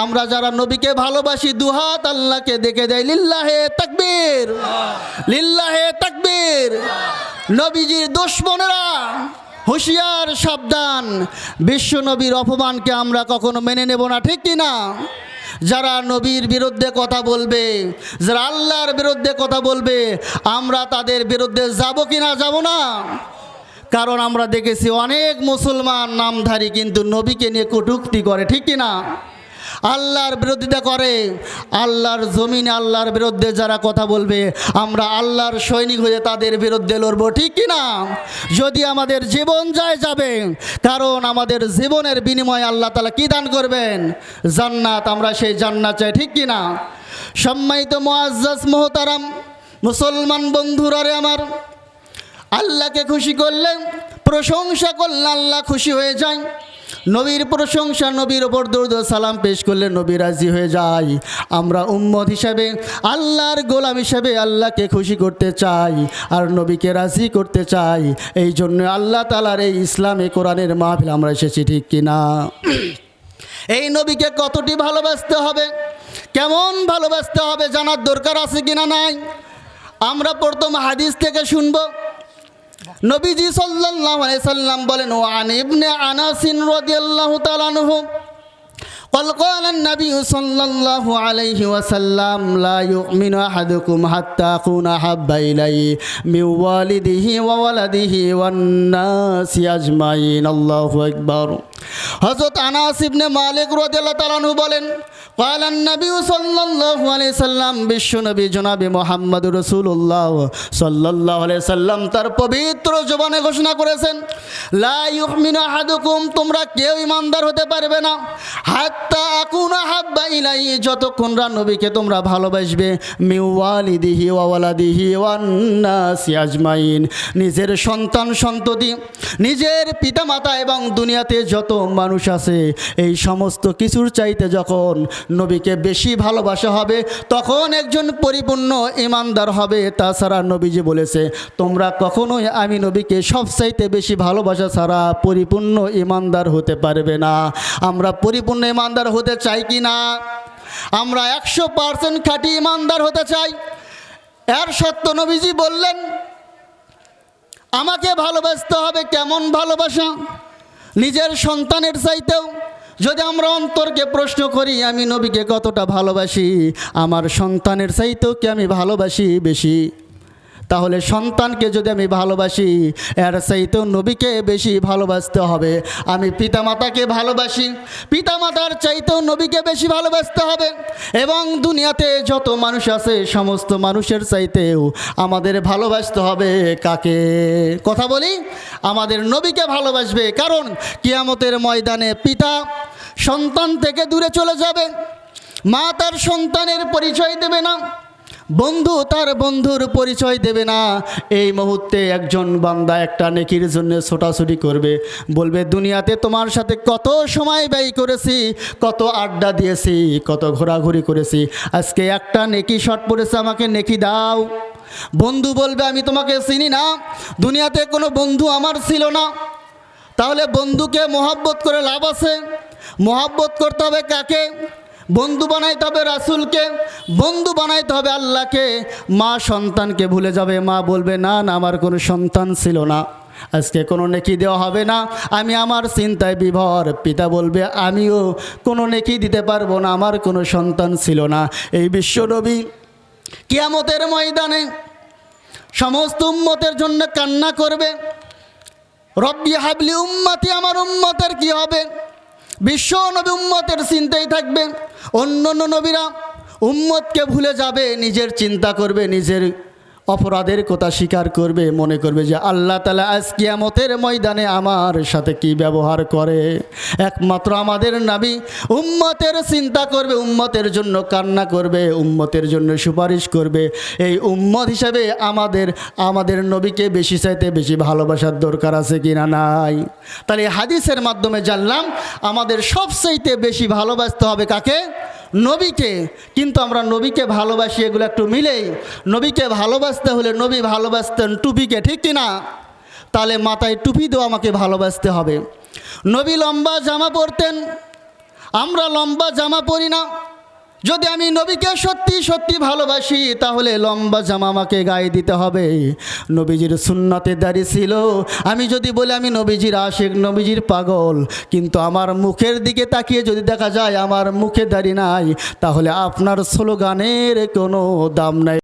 আমরা যারা নবীকে ভালোবাসি, দুহাত আল্লাহকে দেখে দেয় লিল্লাহে তাকবীর লিল্লাহে তাকবীর। নবীজির দুশ্মনেরা হুঁশিয়ার সাবধান, বিশ্ব নবীর অপমানকে আমরা কখনো মেনে নেব না, ঠিক কি না যারা নবীর বিরুদ্ধে কথা বলবে, যারা আল্লাহর বিরুদ্ধে কথা বলবে, আমরা তাদের বিরুদ্ধে যাব কি না যাব না? কারণ আমরা দেখেছি অনেক মুসলমান নামধারী কিন্তু নবীকে নিয়ে কটুক্তি করে, ঠিক কি না আল্লাহর বিরোধিতা করে, আল্লাহর জমিনে আল্লাহর বিরুদ্ধে যারা কথা বলবে, আমরা আল্লাহর সৈনিক হয়ে তাদের বিরুদ্ধে লড়বো, ঠিক কি না যদি আমাদের জীবন যায় যাবে, কারণ আমাদের জীবনের বিনিময়ে আল্লাহ তালা কী দান করবেন? জান্নাত, আমরা সেই জান্নাত চাই, ঠিক কি না সম্মানিত মোয়াজ্জাজ মোহতারাম, মুসলমান বন্ধুরা রে আমার, আল্লাহকে খুশি করলে, প্রশংসা করলে আল্লাহ খুশি হয়ে যায়। নবীর প্রশংসা, নবীর ওপর দৌড় সালাম পেশ করলে নবী রাজি হয়ে যায়। আমরা উম্মত হিসাবে, আল্লাহর গোলাম হিসাবে আল্লাহকে খুশি করতে চাই আর নবীকে রাজি করতে চাই। এই জন্য আল্লাহ তালার এই ইসলামে, কোরআনের মাহফিল আমরা এসেছি, ঠিক কিনা এই নবীকে কতটি ভালোবাসতে হবে? কেমন ভালোবাসতে হবে জানার দরকার আছে কিনা নাই? আমরা প্রথম হাদিস থেকে শুনব। নবীজি সাল্লাল্লাহু আলাইহি সাল্লাম বলেন ওয়ান ইবনে আনাসিন রাদিয়াল্লাহু তাআলা আনহু قال قال النبي صلى الله عليه وسلم لا يؤمن أحدكم حتى أكون أحب إليه من والده وولده والناس أجمعين الله أكبر হজরত আনাস ইবনে মালিক রাদিয়াল্লাহু তাআলাহু বলেন ক্বালান নবী সাল্লাল্লাহু আলাইহি সাল্লাম, বিশ্ব নবী জনাবে মুহাম্মদুর রাসূলুল্লাহ সাল্লাল্লাহু আলাইহি সাল্লাম তার পবিত্র জবানে ঘোষণা করেছেন, লা ইউমিনু আহাদুকুম, তোমরা কেউ ইমানদার হতে পারবে না, হাত্তা ইলাই যতক্ষণ রা নবীকে তোমরা ভালোবাসবে মিওয়ালিদিহি ওয়া ওয়ালাদিহি ওয়ান নাসি আজমাইন। নিজের সন্তান সন্ততি, নিজের পিতামাতা এবং দুনিয়াতে যত মানুষ আছে, এই সমস্ত কিছুর চাইতে যখন নবীকে বেশি ভালোবাসা হবে, তখন একজন পরিপূর্ণ ইমানদার হবে, তাছাড়া নবীজি বলেছে, তোমরা কখনোই আমি নবীকে সবচাইতে বেশি ভালোবাসা ছাড়া পরিপূর্ণ ইমানদার হতে পারবে না। আমরা পরিপূর্ণ ইমানদার হতে চাই কি না? আমরা একশো পার্সেন্ট খাঁটি ইমানদার হতে চাই। এর সত্য নবীজি বললেন, আমাকে ভালোবাসতে হবে কেমন ভালোবাসা? নিজের সন্তানের চাইতেও। যদি আমরা অন্তরকে প্রশ্ন করি, আমি নবীকে কতটা ভালোবাসি? আমার সন্তানের চাইতেও কি আমি ভালোবাসি বেশি? তাহলে সন্তানকে যদি আমি ভালোবাসি, এর চাইতেও নবীকে বেশি ভালোবাসতে হবে। আমি পিতামাতাকে ভালোবাসি, পিতামাতার চাইতেও নবীকে বেশি ভালোবাসতে হবে। এবং দুনিয়াতে যত মানুষ আছে, সমস্ত মানুষের চাইতেও আমাদের ভালোবাসতে হবে কাকে? কথা বলি, আমাদের নবীকে ভালোবাসবে কারণ কিয়ামতের ময়দানে পিতা সন্তান থেকে দূরে চলে যাবে। মা তার সন্তানের পরিচয় দেবে না। বন্ধু তার বন্ধুর পরিচয় দেবে না। এই মুহূর্তে একজন বান্দা একটা নেকির জন্য ছোটাছুটি করবে। বলবে, দুনিয়াতে তোমার সাথে কত সময় ব্যয় করেছি, কত আড্ডা দিয়েছি, কত ঘোরাঘুরি করেছি। আজকে একটা নেকি শট পড়েছে, আমাকে নেকি দাও। বন্ধু বলবে, আমি তোমাকে চিনি না। দুনিয়াতে কোনো বন্ধু আমার ছিল না। তাহলে বন্ধুকে মোহাব্বত করে লাভ আছে। মোহাব্বত করতে হবে কাকে? বন্ধু বানাইতে হবে রাসুলকে, বন্ধু বানাইতে হবে আল্লাহকে। মা সন্তানকে ভুলে যাবে, মা বলবে, না না, আমার কোনো সন্তান ছিল না। আজকে কোনো নেকি দেওয়া হবে না। আমি আমার চিন্তায় বিভর। পিতা বলবে, আমিও কোনো নেকি দিতে পারব না, আমার কোনো সন্তান ছিল না। এই বিশ্বনবী কিয়ামতের ময়দানে সমস্ত উম্মতের জন্য কান্না করবে। রব্বি হাবলি উম্মতি, আমার উম্মতের কি হবে? বিশ্ব নবী উম্মতের চিন্তাই থাকবে। অন্য অন্য নবীরা উম্মতকে ভুলে যাবে, নিজের চিন্তা করবে, নিজের অপরাধের কথা স্বীকার করবে, মনে করবে যে আল্লাহ তালা আজ কিয়ামতের ময়দানে আমার সাথে কি ব্যবহার করে। একমাত্র আমাদের নাবি উম্মতের চিন্তা করবে, উম্মতের জন্য কান্না করবে, উম্মতের জন্য সুপারিশ করবে। এই উম্মত হিসাবে আমাদের আমাদের নবীকে বেশি চাইতে বেশি ভালোবাসার দরকার আছে কিনা নাই। তাহলে হাদিসের মাধ্যমে জানলাম, আমাদের সবচাইতে বেশি ভালোবাসতে হবে কাকে? নবীকে, কিন্তু আমরা নবীকে ভালোবাসি, এগুলো একটু মিলেই। নবীকে ভালোবাসতে হলে নবী ভালোবাসতেন টুপিকে, ঠিক কিনা তাহলে মাথায় টুপি দেওয়া আমাকে ভালোবাসতে হবে। নবী লম্বা জামা পরতেন, আমরা লম্বা জামা পরি না। যদি আমি নবীকে সত্যি সত্যি ভালোবাসি, তাহলে লম্বা জামা আমাকে গায়ে দিতে হবে। নবীজির সুন্নতে দাঁড়িয়ে ছিল। আমি যদি বলি, আমি নবীজির আশেক, নবীজির পাগল, কিন্তু আমার মুখের দিকে তাকিয়ে যদি দেখা যায়, আমার মুখে দাঁড়িয়ে নাই, তাহলে আপনার স্লোগানের কোনো দাম নাই।